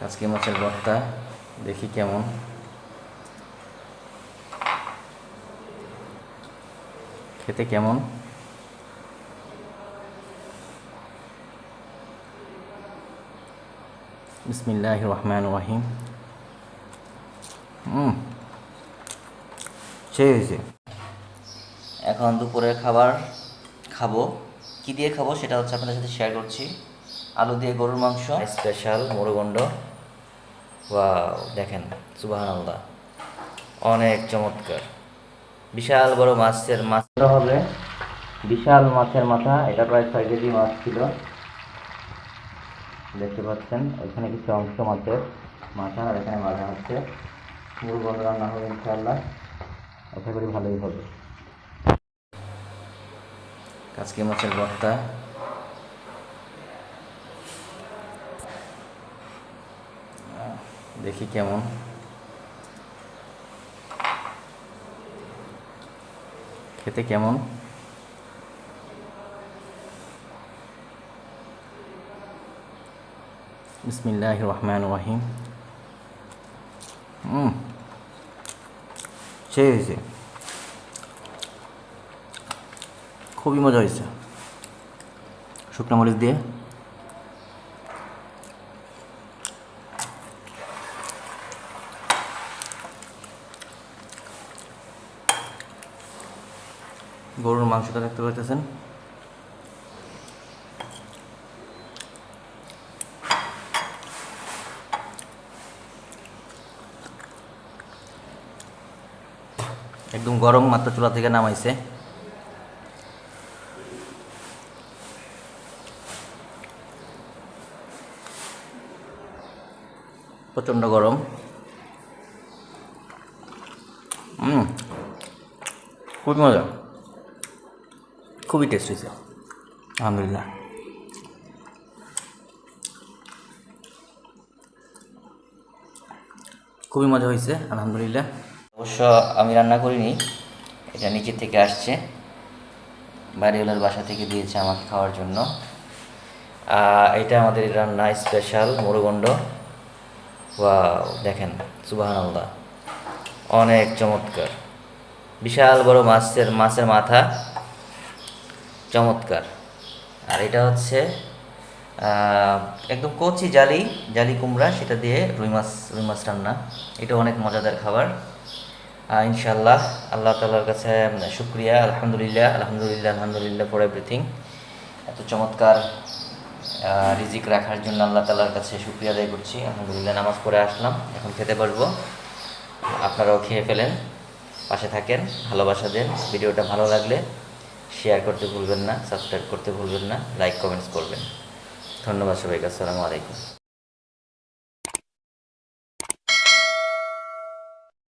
কাজকি মাছের ভর্তা, দেখি কেমন। খেতে কেমন? বিসমিল্লাহ রহমান রহিম। হুম সেই হয়েছে। এখন দুপুরের খাবার খাব। কি দিয়ে খাব সেটা হচ্ছে আপনাদের সাথে শেয়ার করছি। আলু দিয়ে গরুর মাংস। স্পেশাল মুরগন্ড। ওয়াও দেখেন সুবাহান আল্লাহ অনেক চমৎকার। বিশাল বড় মাছের মাছ হবে বিশাল মাছের মাথা। এটা প্রায় ছয় কেজি মাছ ছিল। দেখতে পাচ্ছেন এখানে কিছু অংশ মাছের মাথা আর এখানে মাথা হচ্ছে মুরগন্ড রান্না হবে ইনশাআল্লাহ। আশা করি ভালোই হবে। কাজকি মাছের ভর্তা দেখি কেমন খেতে কেমন বিসমিল্লাহ রহমান রহিম হুম সেই হয়েছে খুবই মজা হয়েছে। শুকনো মরিচ দিয়ে। গরুর মাংসটা দেখতে পাচ্ছেন একদম গরম মাত্র চুলা থেকে নামাইছে। প্রচণ্ড গরম। হুম খুবই মজা। খুবই টেস্ট হয়েছে আলহামদুলিল্লাহ। খুবই মজা হয়েছে, আলহামদুলিল্লাহ। অবশ্য আমি রান্না করিনি, এটা নিচে থেকে আসছে। বাড়িওয়ালার বাসা থেকে দিয়েছে আমাকে খাওয়ার জন্য। এটা আমাদের রান্না স্পেশাল মুরগন্ড ওয়াও, দেখেন সুবাহান আল্লাহ অনেক চমৎকার। বিশাল বড় মাছের মাছের মাথা। চমৎকার। আর এটা হচ্ছে একদম কচি জালি জালি কুমড়া, সেটা দিয়ে রুই মাছ রুই মাছ রান্না। এটা অনেক মজাদার খাবার। ইনশাল্লাহ আল্লাহ তালার কাছে শুক্রিয়া, আলহামদুলিল্লাহ আলহামদুলিল্লাহ আলহামদুলিল্লাহ ফর এভরিথিং এত চমৎকার রিজিক রাখার জন্য আল্লাহ তালার কাছে শুক্রিয়া আদায় করছি। আলহামদুলিল্লাহ, নামাজ পড়ে আসলাম। এখন খেতে পারব। আপনারাও খেয়ে ফেলেন, পাশে থাকেন, ভালোবাসা দেন। ভিডিওটা ভালো লাগলে শেয়ার করতে ভুলবেন না সাবস্ক্রাইব করতে ভুলবেন না লাইক কমেন্টস করবেন। ধন্যবাদ সবাইকে, আসসালামু আলাইকুম।